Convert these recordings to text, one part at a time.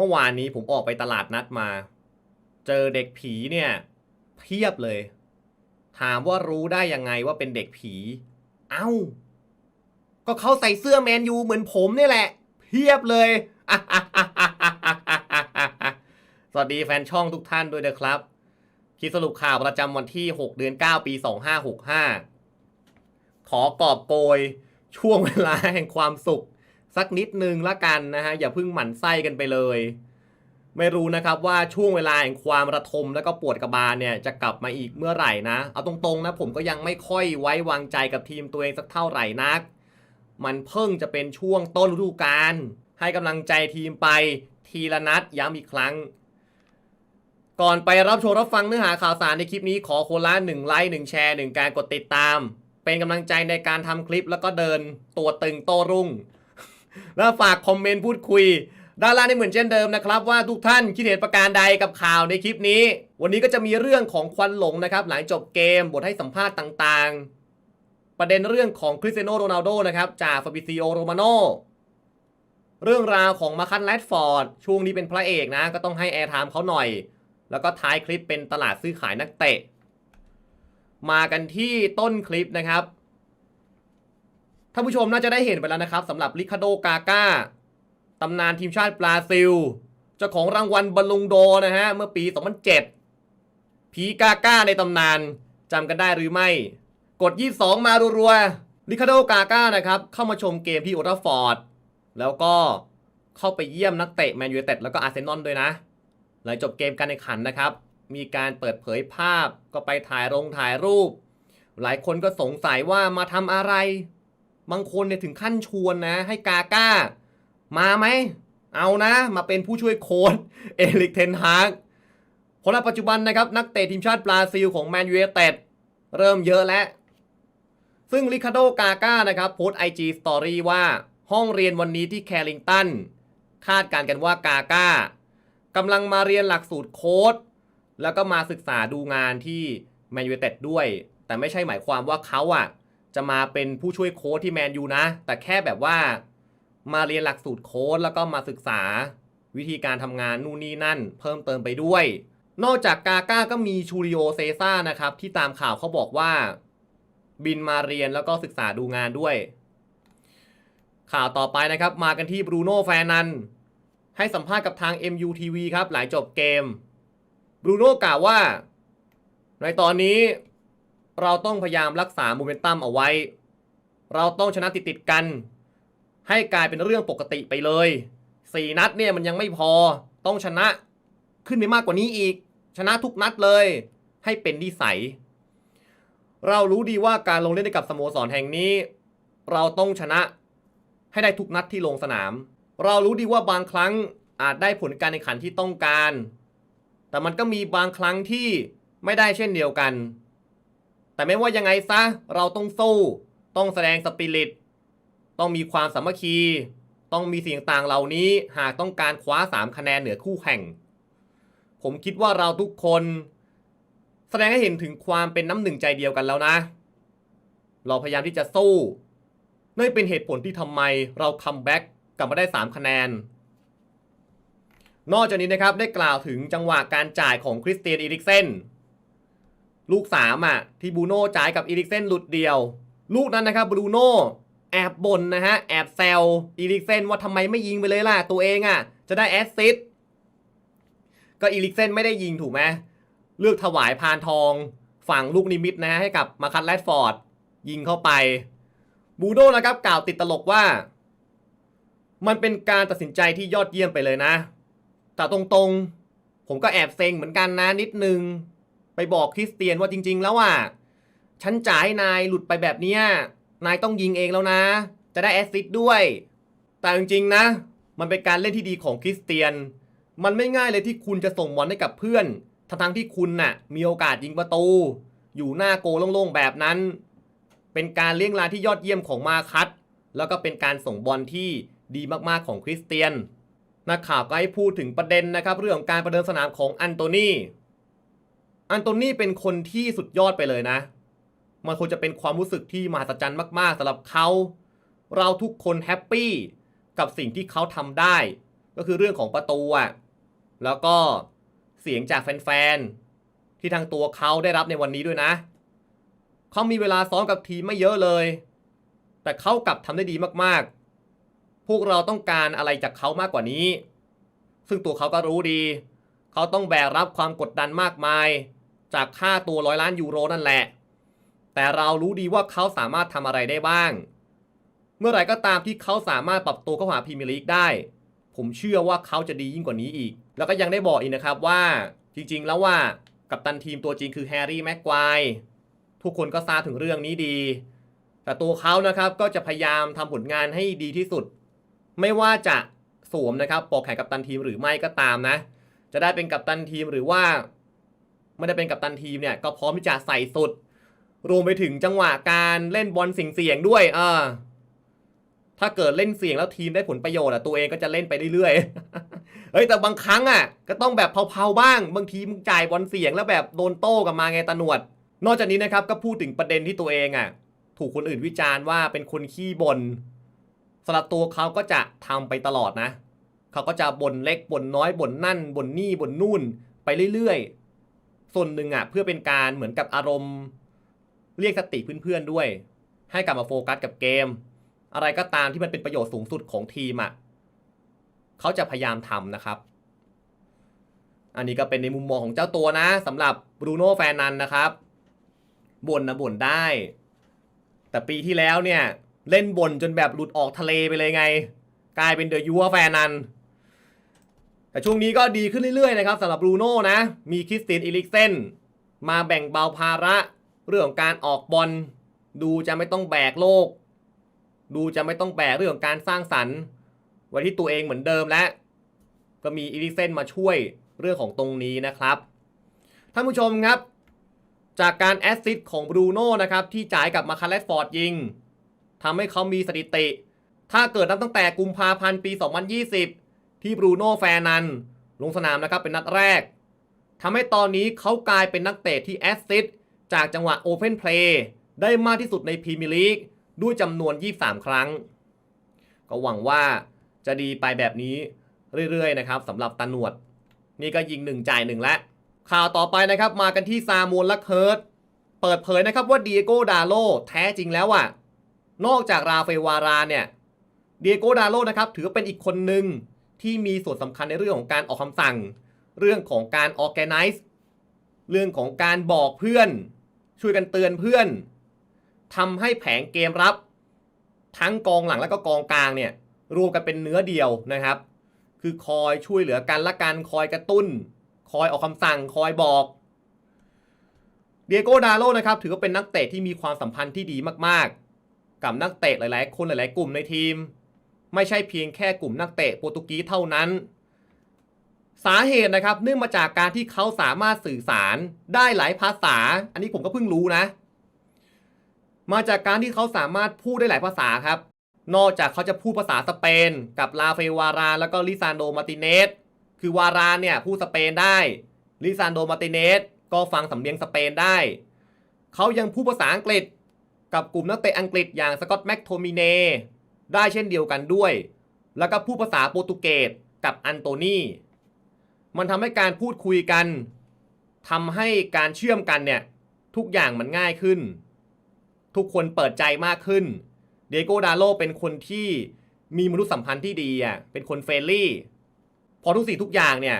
มื่อวานนี้ผมออกไปตลาดนัดมา เจอเด็กผีเนี่ยเพียบเลย ถามว่ารู้ได้ยังไงว่าเป็นเด็กผี เอ้า ก็เขาใส่เสื้อแมนยูเหมือนผมนี่แหละ เพียบเลย สวัสดีแฟนช่องทุกท่านด้วยนะครับคลิปสรุปข่าวประจำวันที่ 6 เดือน 9 ปี 2565 ขอกอบโกยช่วงเวลาแห่งความสุข สักนิดนึงละกันนะฮะอย่าเพิ่งหมั่นไส้กันไปเลย ไม่รู้นะครับว่าช่วงเวลาแห่งความระทมแล้วก็ปวดกระบาลเนี่ยจะกลับมาอีกเมื่อไหร่นะ เอาตรงๆนะผมก็ยังไม่ค่อยไว้วางใจกับทีมตัวเองสักเท่าไหร่นัก มันเพิ่งจะเป็นช่วงต้นฤดูกาลให้กำลังใจทีมไปทีละนัดย้ำอีกครั้งก่อนไปรับชมรับฟังเนื้อหาข่าวสารในคลิปนี้ขอคนละ1ไลค์1แชร์1การกดติดตาม เป็นกำลังใจในการทำคลิปแล้วก็เดินตัวตึงโตรุ่ง แล้วฝากคอมเมนต์พูดคุย ด้านล่างนี่เหมือนเช่นเดิมนะครับว่าทุกท่านคิดเห็นประการใดกับข่าวในคลิปนี้ วันนี้ก็จะมีเรื่องของควันหลงนะครับ หลังจบเกมบทให้สัมภาษณ์ต่างๆ ประเด็นเรื่องของคริสเตียโนโรนัลโดนะครับจากฟาบิซิโอโรมาโนเรื่องราวของมาคันแรดฟอร์ดช่วงนี้เป็นพระเอกนะ ก็ต้องให้แอร์ไทม์เขาหน่อย แล้วก็ท้ายคลิปเป็นตลาดซื้อขายนักเตะ มากันที่ต้นคลิปนะครับ ท่านผู้ชมน่าจะได้เห็นไปแล้วนะครับสำหรับลิคาโดกาก้าตำนานทีมชาติบราซิล เจ้าของรางวัลบอลลุงโดนะฮะ เมื่อปี 2007 ผีกาก้าในตำนานจำกันได้หรือไม่ กด 22 มารัวๆลิคาโดกาก้านะครับ เข้ามาชมเกมที่โอลด์แทัฟฟอร์ด แล้วก็เข้าไปเยี่ยมนักเตะแมนยูเต็ดแล้วก็อาร์เซนอลด้วยนะ หลังจบเกมการแข่งขันนะครับ มีการเปิดเผยภาพก็ไปถ่ายรงถ่ายรูป หลายคนก็สงสัยว่ามาทำอะไร บางคนเนี่ยถึงขั้นชวนนะ ให้กาก้า มาไหม เอานะ มาเป็นผู้ช่วยโค้ชเอลิกเทนฮากคนละปัจจุบันนะครับ นักเตะทีมชาติบราซิลของแมนยูไนเต็ดเริ่มเยอะแล้ว ซึ่งลิคาโดกาก้านะครับโพสไอจีสตอรี่ว่าห้องเรียนวันนี้ที่แคลิงตัน คาดการกันว่ากาก้ากำลังมาเรียนหลักสูตรโค้ดแล้วก็มาศึกษาดูงานที่แมนยูไนเต็ดด้วย แต่ไม่ใช่หมายความว่าเขาอะ จะมาเป็นผู้ช่วยโค้ชที่แมนยูนะ แต่แค่แบบว่ามาเรียนหลักสูตรโค้ดแล้วก็มาศึกษาวิธีการทำงานนู่นนี่นั่น เพิ่มเติมไปด้วย นอกจากกาก้าก็มีชูริโอเซซ่านะครับ ที่ตามข่าวเขาบอกว่า บินมาเรียนแล้วก็ศึกษาดูงานด้วย ข่าวต่อไปนะครับ มากันที่บรูโน่แฟนันให้สัมภาษณ์กับทาง MUTV ครับ หลังจบเกมบรูโน่กล่าวว่า ในตอนนี้ เราต้องพยายามรักษาโมเมนตัมเอาไว้ เราต้องชนะติดติดๆกัน ให้กลายเป็นเรื่องปกติไปเลยสี่นัดเนี่ยมันยังไม่พอต้องชนะขึ้นไปมากกว่านี้อีก ชนะทุกนัดเลย ให้เป็นนิสัย เรารู้ดีว่าการลงเล่นให้กับสโมสรแห่งนี้ เราต้องชนะให้ได้ทุกนัดที่ลงสนาม เรารู้ดีว่าบางครั้งอาจได้ผลการแข่งขันที่ต้องการ แต่มันก็มีบางครั้งที่ไม่ได้เช่นเดียวกัน แต่ไม่ว่ายังไงซะเราต้องสู้ ต้องแสดงสปิริต ต้องมีความสามัคคี ต้องมีสิ่งต่างเหล่านี้ หากต้องการคว้า 3 คะแนนเหนือคู่แข่ง ผมคิดว่าเราทุกคน แสดงให้เห็นถึงความเป็นน้ำหนึ่งใจเดียวกันแล้วนะ เราพยายามที่จะสู้นั่นเป็นเหตุผลที่ทำไมเราคัมแบ็กกลับมาได้ 3 คะแนน นอกจากนี้นะครับได้กล่าวถึงจังหวะการจ่ายของคริสเตียนอีริกเซน ลูกสามอะ ที่บูโน่จ่ายกับอีริกเซนหลุดเดียว ลูกนั้นนะครับบูโน่แอบบ่นนะฮะ แอบแซวอีริกเซนว่าทำไมไม่ยิงไปเลยล่ะ ตัวเองอะ จะได้แอสซิสต์ก็อีริกเซนไม่ได้ยิงถูกไหมเลือกถวายพานทองฝั่งลูกนิมิตนะฮะให้กับมาคัตแรดฟอร์ด ยิงเข้าไป บูโน่นะครับกล่าวติดตลกว่า มันเป็นการตัดสินใจที่ยอดเยี่ยมไปเลยนะ แต่ตรงๆ ผมก็แอบเซ็งเหมือนกันนะนิดนึง ไปบอกคริสเตียนว่าจริง ๆ แล้วอะฉันจ่ายนายหลุดไปแบบเนี้ยนายต้องยิงเองแล้วนะ จะได้แอสซิสต์ด้วย แต่จริงๆนะ มันเป็นการเล่นที่ดีของคริสเตียน มันไม่ง่ายเลยที่คุณจะส่งบอลให้กับเพื่อนทั้งๆที่คุณน่ะ มีโอกาสยิงประตู อยู่หน้าโกโล่งๆแบบนั้น เป็นการเลี้ยงลาที่ยอดเยี่ยมของมาคัตแล้วก็เป็นการส่งบอลที่ดีมากๆของคริสเตียนนักข่าวก็ให้พูดถึงประเด็นนะครับ เรื่องของการประเดินสนามของอันโตนี อันโตนี่เป็นคนที่สุดยอดไปเลยนะ มันควรจะเป็นความรู้สึกที่มหัศจรรย์มากๆสำหรับเขา เราทุกคนแฮปปี้กับสิ่งที่เขาทำได้ ก็คือเรื่องของประตูอะ แล้วก็เสียงจากแฟนๆ ที่ทางตัวเขาได้รับในวันนี้ด้วยนะ เขามีเวลาซ้อมกับทีมไม่เยอะเลย แต่เขากลับทำได้ดีมากๆ พวกเราต้องการอะไรจากเขามากกว่านี้ ซึ่งตัวเขาก็รู้ดี เขาต้องแบกรับความกดดันมากมาย จากค่าตัวร้อยล้านยูโรนั่นแหละ แต่เรารู้ดีว่าเขาสามารถทำอะไรได้บ้าง เมื่อไหร่ก็ตามที่เขาสามารถปรับตัวเข้าหาพรีเมียร์ลีกได้ ผมเชื่อว่าเขาจะดียิ่งกว่านี้อีก แล้วก็ยังได้บอกอีกนะครับว่าจริงๆ แล้วว่ากัปตันทีมตัวจริงคือแฮร์รี่แม็กควายทุกคนก็ทราบถึงเรื่องนี้ดี แต่ตัวเขานะครับก็จะพยายามทำผลงานให้ดีที่สุด ไม่ว่าจะสวมนะครับปอกแขนกัปตันทีมหรือไม่ก็ตามนะ จะได้เป็นกัปตันทีมหรือว่า ไม่ได้เป็นกัปตันทีมเนี่ยก็พร้อมที่จะใส่สุด รวมไปถึงจังหวะการเล่นบอลเสี่ยงด้วยเออถ้าเกิดเล่นเสี่ยงแล้วทีมได้ผลประโยชน์อะตัวเองก็จะเล่นไปเรื่อยๆ เฮ้ยแต่บางครั้งอะ ก็ต้องแบบเผาๆบ้าง บางทีมึงจ่ายบอลเสี่ยงแล้วแบบโดนโต้กลับมาไงตาหนวด นอกจากนี้นะครับก็พูดถึงประเด็นที่ตัวเองอะ ถูกคนอื่นวิจารณ์ว่าเป็นคนขี้บน่นสำหรับตัวเขาก็จะทำไปตลอดนะ เขาก็จะบ่นเล็กบ่นน้อยบ่นนั่นบ่นนี่บ่นนู่น ไปเรื่อยๆ ส่วนหนึ่งอะเพื่อเป็นการเหมือนกับอารมณ์ เรียกสติเพื่อนๆด้วย ให้กลับมาโฟกัสกับเกม อะไรก็ตามที่มันเป็นประโยชน์สูงสุดของทีมอะเขาจะพยายามทำนะครับ อันนี้ก็เป็นในมุมมองของเจ้าตัวนะสำหรับบรูโน่แฟนนันนะครับบ่นนะบ่นได้ แต่ปีที่แล้วเนี่ย เล่นบ่นจนแบบหลุดออกทะเลไปเลยไง กลายเป็นเดอะยูวแฟนนัน แต่ช่วงนี้ก็ดีขึ้นเรื่อยๆนะครับสำหรับบรูโน่นะ มีคริสตินอิลิกเซนมาแบ่งเบาภาระ เรื่องของการออกบอลดูจะไม่ต้องแบกโลก ดูจะไม่ต้องแบกเรื่องของการสร้างสรรค์ ไว้ที่ตัวเองเหมือนเดิมและก็มีอิลิกเซนมาช่วยเรื่องของตรงนี้นะครับท่านผู้ชมครับ จากการแอสซิสต์ของบรูโน่นะครับที่จ่ายกับมาคาเลสฟอร์ดยิงทำให้เขามีสถิติ ถ้าเกิดนับตั้งแต่กุมภาพันธ์ปี 2020 ที่บรูโน่แฟร์นัน ลงสนามนะครับเป็นนัดแรกทำให้ตอนนี้เขากลายเป็นนักเตะที่แอสซิสจากจังหวะโอเพนเพลย์ได้มากที่สุดในพรีเมียร์ลีกด้วยจำนวน 23 ครั้ง ก็หวังว่าจะดีไปแบบนี้เรื่อยๆนะครับสำหรับตาหนวด นี่ก็ยิงหนึ่งจ่ายหนึ่งแล้ว ข่าวต่อไปนะครับมากันที่ซามูลและเคิร์ตเปิดเผยนะครับว่าดีเอโกดาโลแท้จริงแล้วอะนอกจากราเฟลวาราเนี่ยดีเอโกดาโลนะครับถือเป็นอีกคนหนึ่ง ที่มีส่วนสำคัญในเรื่องของการออกคำสั่ง เรื่องของการ organize เรื่องของการบอกเพื่อน ช่วยกันเตือนเพื่อนทำให้แผงเกมรับ ทั้งกองหลังและก็กองกลางเนี่ยรวมกันเป็นเนื้อเดียวนะครับ คือคอยช่วยเหลือกันและกันคอยกระตุ้น คอยออกคำสั่งคอยบอกเดียโกดาโลนะครับถือว่าเป็นนักเตะที่มีความสัมพันธ์ที่ดีมากๆ กับนักเตะหลาย ๆ คนหลาย ๆ กลุ่มในทีม ไม่ใช่เพียงแค่กลุ่มนักเตะโปรตุกีสเท่านั้น สาเหตุนะครับ เนื่องมาจากการที่เขาสามารถสื่อสารได้หลายภาษา อันนี้ผมก็เพิ่งรู้นะ มาจากการที่เขาสามารถพูดได้หลายภาษาครับ นอกจากเขาจะพูดภาษาสเปน กับลาเฟวาราแล้วก็ลิซานโดมาติเนสคือวาราเนี่ยพูดสเปนได้ลิซานโดมาติเนสก็ฟังสำเนียงสเปนได้ เขายังพูดภาษาอังกฤษ กับกลุ่มนักเตะอังกฤษอย่างสกอตแม็กโทมิเน ได้เช่นเดียวกันด้วย แล้วก็พูดภาษาโปรตุเกสกับอันโตนีมันทำให้การพูดคุยกันทำให้การเชื่อมกันเนี่ยทุกอย่างมันง่ายขึ้น ทุกคนเปิดใจมากขึ้น เดโกดาโลเป็นคนที่มีมนุษยสัมพันธ์ที่ดีอะเป็นคนเฟรนลี่ พอทุกสิ่งทุกอย่างเนี่ย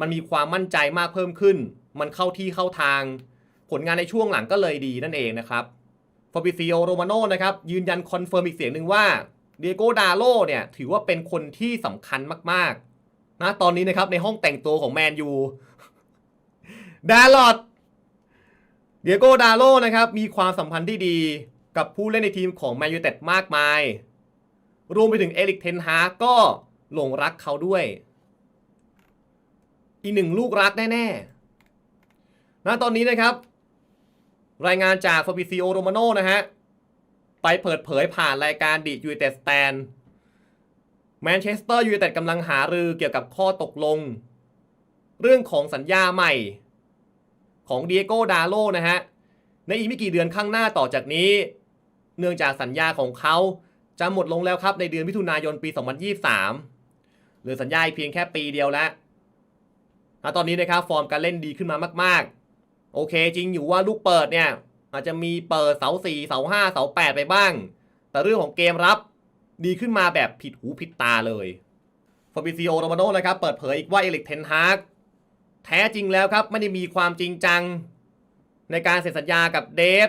มันมีความมั่นใจมากเพิ่มขึ้น มันเข้าที่เข้าทาง ผลงานในช่วงหลังก็เลยดีนั่นเองนะครับ ฟอบิซิโอโรมาโนนะครับยืนยันคอนเฟิร์มอีกเสียงหนึ่งว่าเดโกดาโลเนี่ยถือว่าเป็นคนที่สำคัญมากๆนะตอนนี้นะครับในห้องแต่งตัวของแมนยูดาลอดเดียโกดาโลนะครับมีความสัมพันธ์ที่ดีกับผู้เล่นในทีมของแมนยูเต็ดมากมาย รวมไปถึงเอริกเทนฮาก็หลงรักเขาด้วย อีกหนึ่งลูกรักแน่ๆนะตอนนี้นะครับ รายงานจากฟาบิซิโอโรมาโนนะฮะ ไปเปิดเผยผ่านรายการดียูเต็ดสแตนแมนเชสเตอร์ยูไนเต็ดกำลังหารือเกี่ยวกับข้อตกลง เรื่องของสัญญาใหม่ของเดียโกดาโลนะฮะ ในอีกไม่กี่เดือนข้างหน้าต่อจากนี้ เนื่องจากสัญญาของเขาจะหมดลงแล้วครับในเดือนมิถุนายนปี 2023หลือสัญญาเพียงแค่ปีเดียวแล้วตอนนี้นะครับฟอร์มการเล่นดีขึ้นมามาก ๆ โอเค จริงอยู่ว่าลูกเปิดเนี่ย อาจจะมีเปิดเสาสี่เสาห้าเสาแปดไปบ้าง แต่เรื่องของเกมรับดีขึ้นมาแบบผิดหูผิดตาเลยฟาบิซิโอโรมาโนนะครับ เปิดเผยอีกว่าเอลิกเทนฮากแท้จริงแล้วครับ ไม่ได้มีความจริงจัง ในการเซ็นสัญญากับเดฟ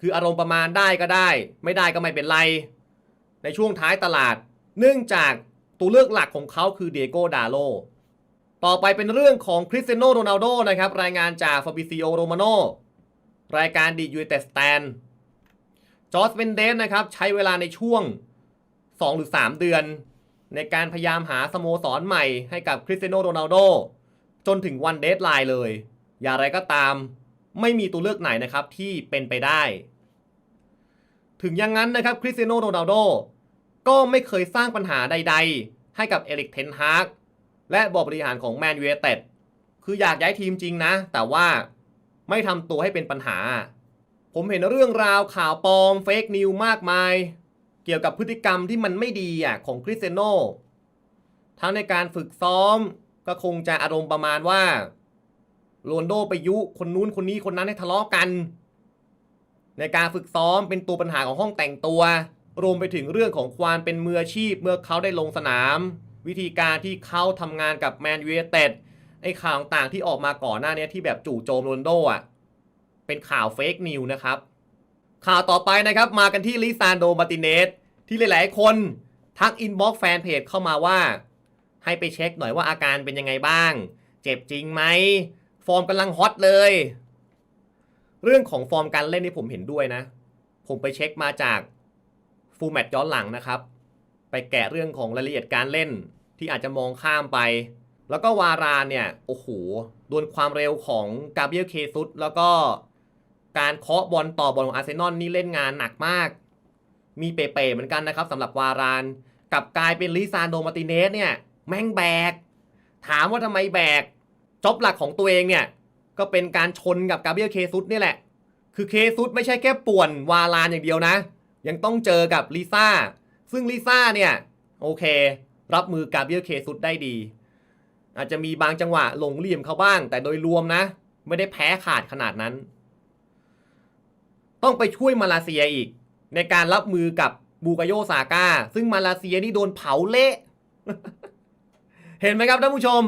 คืออารมณ์ประมาณได้ก็ได้ ไม่ได้ก็ไม่เป็นไร ในช่วงท้ายตลาด เนื่องจากตัวเลือกหลักของเขาคือเดโกดาโล ต่อไปเป็นเรื่องของคริสเตียโนโรนัลโดนะครับ รายงานจากฟาบิซิโอโรมาโนรายการดียูเตสแตนจอร์จเวนเดสนะครับ ใช้เวลาในช่วง 2 หรือ 3 เดือน ในการพยายามหาสโมสรใหม่ให้กับคริสเตียโนโรนัลโดจนถึงวันเดทไลน์เลย อย่างไรก็ตามไม่มีตัวเลือกไหนนะครับที่เป็นไปได้ ถึงอย่างนั้นนะครับคริสเตียโนโรนัลโดก็ไม่เคยสร้างปัญหาใด ๆ ให้กับเอริกเทนฮาก และบอร์ดบริหารของแมนยูไนเต็ดคืออยากย้ายทีมจริงนะ แต่ว่าไม่ทำตัวให้เป็นปัญหา ผมเห็นเรื่องราวข่าวปลอมเฟกนิวมากมาย เกี่ยวกับพฤติกรรมที่มันไม่ดีอะของคริสเตโนทั้งในการฝึกซ้อมก็คงจะอารมณ์ประมาณว่าโรนโดไปยุคนนู้นคนนี้คนนั้นให้ทะเลาะกัน ในการฝึกซ้อมเป็นตัวปัญหาของห้องแต่งตัว รวมไปถึงเรื่องของความเป็นมืออาชีพเมื่อเขาได้ลงสนาม วิธีการที่เขาทำงานกับแมนยูไนเต็ดไอ้ข่าวต่างที่ออกมาก่อนหน้านี้ที่แบบจู่โจมโรนโดอะเป็นข่าวเฟกนิวนะครับ ข่าวต่อไปนะครับมากันที่ลิซานโดมาร์ติเนสที่หลายๆ คนทักอินบ็อกแฟนเพจเข้ามาว่า ให้ไปเช็คหน่อยว่าอาการเป็นยังไงบ้าง เจ็บจริงไหม ฟอร์มกำลังฮอตเลย เรื่องของฟอร์มการเล่นนี่ผมเห็นด้วยนะ ผมไปเช็คมาจากฟูลแมตย้อนหลังนะครับ ไปแกะเรื่องของรายละเอียดการเล่น ที่อาจจะมองข้ามไป แล้วก็วารานเนี่ย โอ้โหดวลความเร็วของกาเบรียลเคซุสแล้วก็การเคาะบอลต่อบอลของอาร์เซนอลนี่เล่นงานหนักมาก มีเป๋ๆเหมือนกันนะครับสำหรับวารานกับกลายเป็นลิซานโดมารติเนสเนี่ย แม่งแบก ถามว่าทำไมแบกจ็อบหลักของตัวเองเนี่ย ก็เป็นการชนกับกาเบรียลเคซุสนี่แหละ คือเคซุสไม่ใช่แค่ป่วนวารานอย่างเดียวนะ ยังต้องเจอกับลิซ่าซึ่งลิซ่าเนี่ย โอเค รับมือกาเบียลเคซุสได้ดี อาจจะมีบางจังหวะหลงเหลี่ยมเขาบ้าง แต่โดยรวมนะ ไม่ได้แพ้ขาดขนาดนั้น ต้องไปช่วยมาเลเซียอีก ในการรับมือกับบูกาโยซาก้า ซึ่งมาเลเซียนี่โดนเผาเละเห็นไหมครับท่านผู้ชม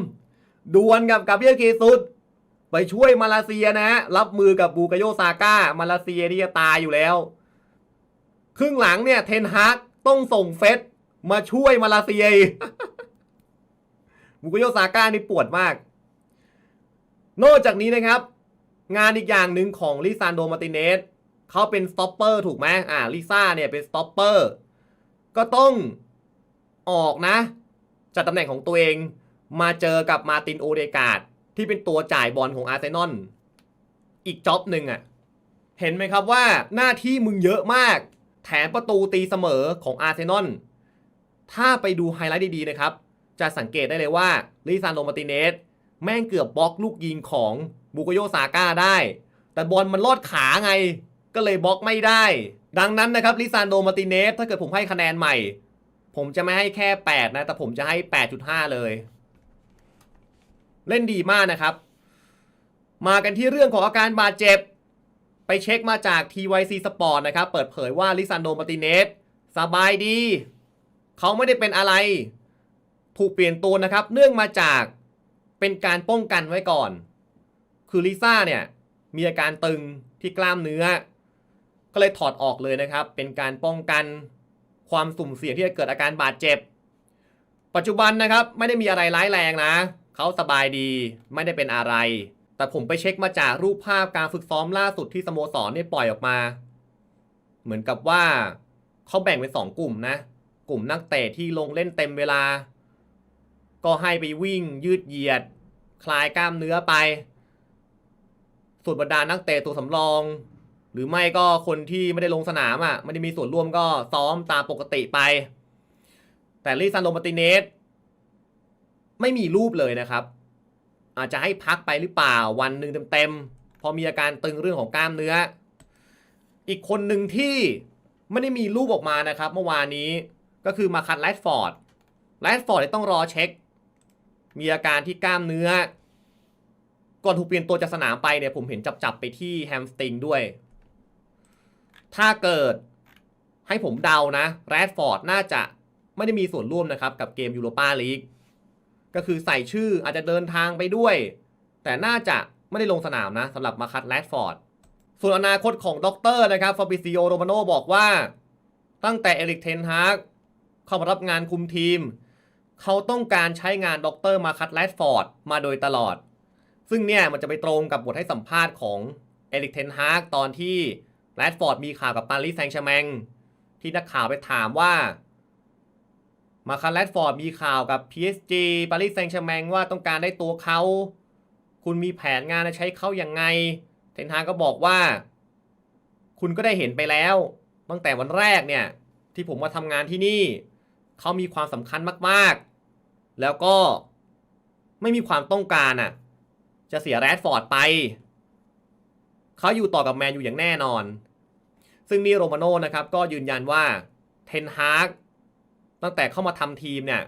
ดวลกับกาเบียลเคซุสไปช่วยมาเลเซียนะฮะรับมือกับบูกาโยซาก้า มาเลเซียนี่จะตายอยู่แล้ว ครึ่งหลังเนี่ยเทนฮากต้องส่งเฟส มาช่วยมาเลเซียบุกโยซาก้านี่ปวดมาก นอกจากนี้นะครับ งานอีกอย่างหนึ่งของลิซานโดมาติเนสเขาเป็นสต็อปเปอร์ถูกไหมอ่าลิซ่าเนี่ยเป็นสต็อปเปอร์ก็ต้องออกนะจัดตำแหน่งของตัวเองมาเจอกับมาตินโอเดกาดที่เป็นตัวจ่ายบอลของอาร์เซนอลอีกจ็อบหนึ่งอะ่ะ เห็นไหมครับว่าหน้าที่มึงเยอะมาก แถมประตูตีเสมอของอาร์เซนอล ถ้าไปดูไฮไลท์ดีๆนะครับ จะสังเกตได้เลยว่าลิซานโดมาร์ติเนสแม่งเกือบบล็อกลูกยิงของบุกโยซาก้าได้ แต่บอลมันลอดขาไง ก็เลยบล็อกไม่ได้ ดังนั้นนะครับลิซานโดมาร์ติเนสถ้าเกิดผมให้คะแนนใหม่ ผมจะไม่ให้แค่ 8 นะ แต่ผมจะให้ 8.5 เลย เล่นดีมากนะครับ มากันที่เรื่องของอาการบาดเจ็บ ไปเช็คมาจาก TYC Sport นะครับ เปิดเผยว่าลิซานโดมาร์ติเนสสบายดี เขาไม่ได้เป็นอะไร ถูกเปลี่ยนตัวนะครับ เนื่องมาจากเป็นการป้องกันไว้ก่อน คือลิซ่าเนี่ยมีอาการตึงที่กล้ามเนื้อ ก็เลยถอดออกเลยนะครับ เป็นการป้องกันความสุ่มเสี่ยงที่จะเกิดอาการบาดเจ็บ ปัจจุบันนะครับไม่ได้มีอะไรร้ายแรงนะ เขาสบายดีไม่ได้เป็นอะไร แต่ผมไปเช็คมาจากรูปภาพการฝึกซ้อมล่าสุดที่สโมสรเนี่ยปล่อยออกมา เหมือนกับว่าเขาแบ่งเป็นสองกลุ่มนะ กลุ่มนักเตะที่ลงเล่นเต็มเวลา ก็ให้ไปวิ่งยืดเหยียด คลายกล้ามเนื้อไป ส่วนบรรดานักเตะตัวสำรอง หรือไม่ก็คนที่ไม่ได้ลงสนามอะไม่ได้มีส่วนร่วมก็ซ้อมตามปกติไป แต่ลิซานโดมาติเนสไม่มีรูปเลยนะครับ อาจจะให้พักไปหรือเปล่าวันหนึ่งเต็มๆพอมีอาการตึงเรื่องของกล้ามเนื้อ อีกคนหนึ่งที่ไม่ได้มีรูปออกมานะครับ เมื่อวานนี้ ก็คือมาคัตแรดฟอร์ดแรดฟอร์ดต้องรอเช็ค มีอาการที่กล้ามเนื้อ ก่อนถูกเปลี่ยนตัวจากสนามไปเนี่ยผมเห็นจับๆไปที่แฮมสตริงด้วย ถ้าเกิดให้ผมเดานะแรดฟอร์ดน่าจะไม่ได้มีส่วนร่วมนะครับ กับเกมยูโรปาลีกก็คือใส่ชื่ออาจจะเดินทางไปด้วย แต่น่าจะไม่ได้ลงสนามนะสำหรับมาคัตแรดฟอร์ดส่วนอนาคตของด็อกเตอร์นะครับฟาบิซิโอโรมาโนบอกว่า ตั้งแต่เอริกเทนฮาก เข้ามารับงานคุมทีม เขาต้องการใช้งานด็อกเตอร์มาคัตแรดฟอร์ดมาโดยตลอด ซึ่งเนี่ยมันจะไปตรงกับบทให้สัมภาษณ์ของเอริกเทนฮากตอนที่แรดฟอร์ดมีข่าวกับปารีสแซงต์แชร์แมงที่นักข่าวไปถามว่า มาคัตแรดฟอร์ดมีข่าวกับ PSG ปารีสแซงต์แชร์แมงว่าต้องการได้ตัวเขา คุณมีแผนงานจะใช้เขาอย่างไง เทนฮากก็บอกว่า คุณก็ได้เห็นไปแล้ว ตั้งแต่วันแรกเนี่ย ที่ผมมาทำงานที่นี่ เขามีความสำคัญมากๆ แล้วก็ไม่มีความต้องการอะ จะเสียแรดฟอร์ดไป เขาอยู่ต่อกับแมนอยู่อย่างแน่นอน ซึ่งนี่โรมาโน่นะครับ ก็ยืนยันว่าเทนฮากตั้งแต่เข้ามาทำทีมเนี่ย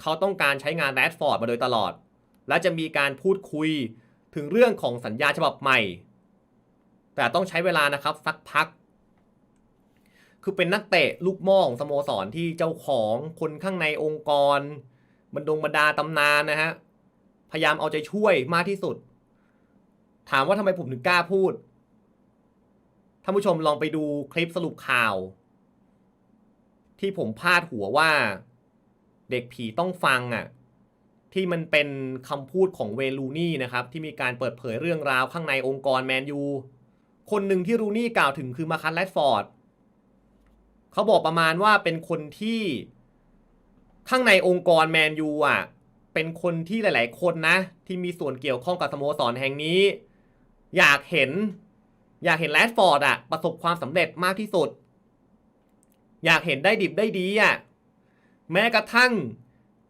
เขาต้องการใช้งานแรดฟอร์ดมาโดยตลอด และจะมีการพูดคุยถึงเรื่องของสัญญาฉบับใหม่ แต่ต้องใช้เวลานะครับสักพัก คือเป็นนักเตะลูกม่อของสโมสรที่เจ้าของคนข้างในองค์กรบรรดงบรรดาตำนานนะฮะ พยายามเอาใจช่วยมากที่สุด ถามว่าทำไมผมถึงกล้าพูดท่านผู้ชมลองไปดูคลิปสรุปข่าว ที่ผมพาดหัวว่า เด็กผีต้องฟังอะ ที่มันเป็นคำพูดของเวลูนี่นะครับ ที่มีการเปิดเผยเรื่องราวข้างในองค์กรแมนยูคนหนึ่งที่รูนี่กล่าวถึงคือมาคันแรดฟอร์ด เขาบอกประมาณว่าเป็นคนที่ข้างในองค์กรแมนยูอะ เป็นคนที่หลาย ๆ คนนะ ที่มีส่วนเกี่ยวข้องกับสโมสรแห่งนี้ อยากเห็น อยากเห็นแรดฟอร์ดอะ ประสบความสำเร็จมากที่สุด อยากเห็นได้ดิบได้ดีอะ แม้กระทั่ง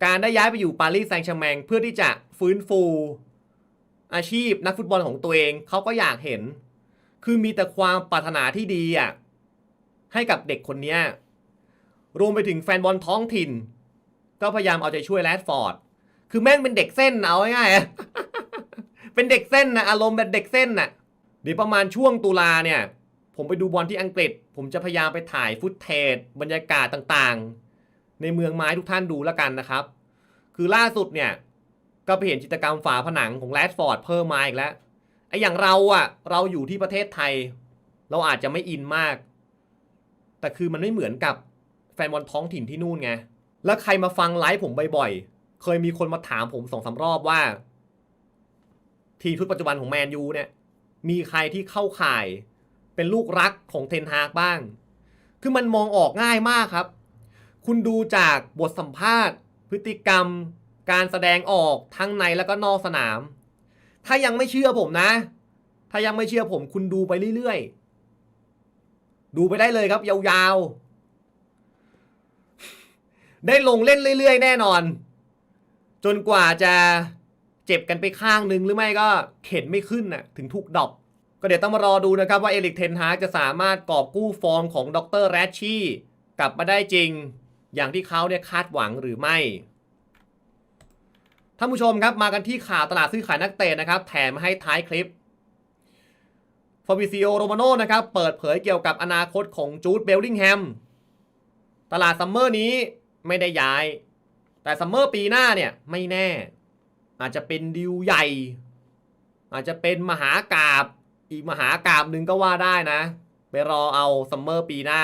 การได้ย้ายไปอยู่ปารีสแซงต์แชร์แมงเพื่อที่จะฟื้นฟู อาชีพนักฟุตบอลของตัวเองเขาก็อยากเห็น คือมีแต่ความปรารถนาที่ดีอะ ให้กับเด็กคนนี้รวมไปถึงแฟนบอลท้องถิ่น ก็พยายามเอาใจช่วยแรดฟอร์ด คือแม่งเป็นเด็กเส้นเอาง่ายๆเป็นเด็กเส้นนะอารมณ์แบบเด็กเส้นน่ะเดี๋ยวประมาณช่วงตุลาเนี่ย ผมไปดูบอลที่อังกฤษ ผมจะพยายามไปถ่ายฟุตเทจบรรยากาศต่างๆ ในเมืองไม้ทุกท่านดูแล้วกันนะครับ คือล่าสุดเนี่ย ก็ไปเห็นจิตรกรรมฝาผนังของแรดฟอร์ดเพิ่มมาอีกแล้วไอ้อย่างเราอะเราอยู่ที่ประเทศไทย เราอาจจะไม่อินมาก แต่คือมันไม่เหมือนกับแฟนบอลท้องถิ่นที่นู่นไง แล้วใครมาฟังไลฟ์ผมบ่อยๆ เคยมีคนมาถามผมสองสารอบว่า ทีมชุดปัจจุบันของแมนยูเนี่ย มีใครที่เข้าข่ายเป็นลูกรักของเทนฮากบ้าง คือมันมองออกง่ายมากครับ คุณดูจากบทสัมภาษณ์ พฤติกรรม การแสดงออกทั้งในแล้วก็นอกสนาม ถ้ายังไม่เชื่อผมนะ ถ้ายังไม่เชื่อผมคุณดูไปเรื่อยๆ ดูไปได้เลยครับ ยาวๆ ได้ลงเล่นเรื่อยๆ แน่นอน จนกว่าจะเจ็บกันไปข้างนึงหรือไม่ก็เข็นไม่ขึ้นน่ะถึงถูกดอปก็เดี๋ยวต้องมารอดูนะครับว่าเอลิกเทนฮาจะสามารถกอบกู้ฟอร์มของดรแรชชี่กลับมาได้จริง อย่างที่เขาเนี่ยคาดหวังหรือไม่ท่านผู้ชมครับมากันที่ข่าวตลาดซื้อขายนักเตะนะครับ แถมให้ท้ายคลิป ฟอบิซิโอโรมาโนนะครับ เปิดเผยเกี่ยวกับอนาคตของจูดเบลลิงแฮม ตลาดซัมเมอร์นี้ไม่ได้ย้าย แต่ซัมเมอร์ปีหน้าเนี่ยไม่แน่ อาจจะเป็นดิวใหญ่ อาจจะเป็นมหากาบอีกมหากาบหนึ่งก็ว่าได้นะ ไปรอเอาซัมเมอร์ปีหน้า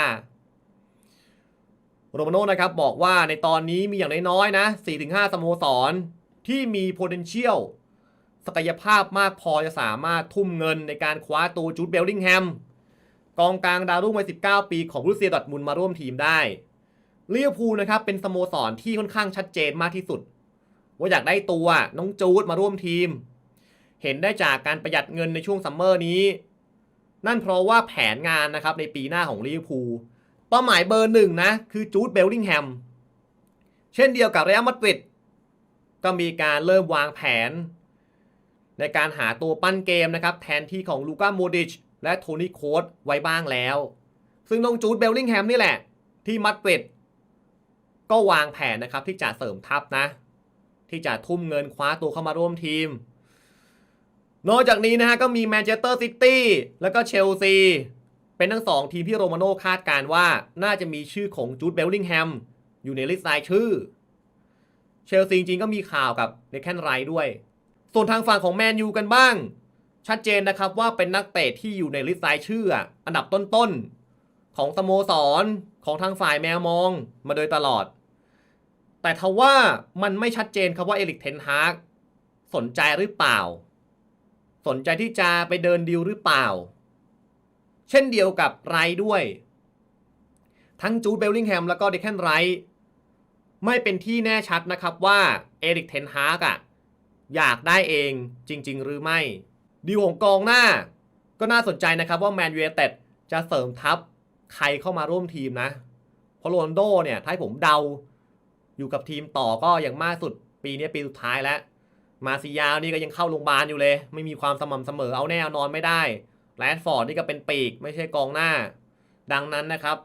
โรมาโน่นะครับบอกว่าในตอนนี้มีอย่างน้อยๆนะ 4-5สโมสรที่มี potential ศักยภาพมากพอจะสามารถทุ่มเงินในการคว้าตัวจูดเบลลิงแฮมกองกลางดาวรุ่งวัย 19 ปีของรุเซียดอทมุนมาร่วมทีมได้ลิเวอร์พูนะครับเป็นสโมสรที่ค่อนข้างชัดเจนมากที่สุด ว่าอยากได้ตัวน้องจูดมาร่วมทีม เห็นได้จากการประหยัดเงินในช่วงซัมเมอร์นี้ นั่นเพราะว่าแผนงานนะครับในปีหน้าของลิเวอร์พูลเป้าหมายเบอร์หนึ่งนะคือจูดเบลลิงแฮมเช่นเดียวกับเรอัลมาดริดก็มีการเริ่มวางแผน ในการหาตัวปั้นเกมนะครับแทนที่ของลูก้าโมดิชและโทนี่โคดไว้บ้างแล้ว ซึ่งน้องจูดเบลลิงแฮมนี่แหละ ที่มัดริดก็วางแผนนะครับที่จะเสริมทัพนะ ที่จะทุ่มเงินคว้าตัวเข้ามาร่วมทีม นอกจากนี้นะฮะก็มีแมนเชสเตอร์ซิตี้แล้วก็เชลซีเป็นทั้งสองทีมที่โรมาโน่คาดการณ์ว่าน่าจะมีชื่อของจูดเบลลิงแฮมอยู่ในลิสต์รายชื่อ เชลซีจริงๆก็มีข่าวกับเดคแคนไรท์ด้วย ส่วนทางฝั่งของแมนยูกันบ้าง ชัดเจนนะครับว่าเป็นนักเตะที่อยู่ในลิสต์รายชื่อ อันดับต้นๆ ของสโมสรของทางฝ่ายแมวมองมาโดยตลอด แต่ทว่ามันไม่ชัดเจนครับว่าเอริกเทนฮากสนใจหรือเปล่า สนใจที่จะไปเดินดีลหรือเปล่า เช่นเดียวกับไรด้วย ทั้งจูดเบลลิงแฮมแล้วก็เดคแคนไรท์ไม่เป็นที่แน่ชัดนะครับว่าเอริกเทนฮากอะ อยากได้เองจริง ๆ หรือไม่ ดีของกองหน้า ก็น่าสนใจนะครับว่าแมนยูเต็ดจะเสริมทัพใครเข้ามาร่วมทีมนะ เพราะโรนโดเนี่ยถ้าผมเดาอยู่กับทีมต่อก็อย่างมากสุดปีนี้ปีสุดท้ายแล้ว มาซิยาวนี่ก็ยังเข้าโรงพยาบาลอยู่เลย ไม่มีความสม่ำเสมอเอาแน่เอานอนไม่ได้แรดฟอร์ดนี่ก็เป็นปีกไม่ใช่กองหน้า ดังนั้นนะครับ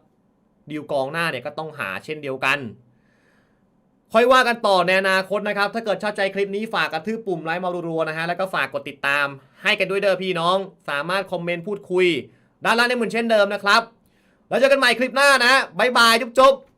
ดีลกองหน้าเนี่ยก็ต้องหาเช่นเดียวกัน ค่อยว่ากันต่อในอนาคตนะครับ ถ้าเกิดชอบใจคลิปนี้ฝากกระทืบปุ่มไลค์มารัวๆนะฮะ แล้วก็ฝากกดติดตาม ให้กันด้วยเด้อพี่น้อง สามารถคอมเมนต์พูดคุย ด้านล่างได้เหมือนเช่นเดิมนะครับ แล้วเจอกันใหม่คลิปหน้านะบ๊ายบายจุ๊บๆ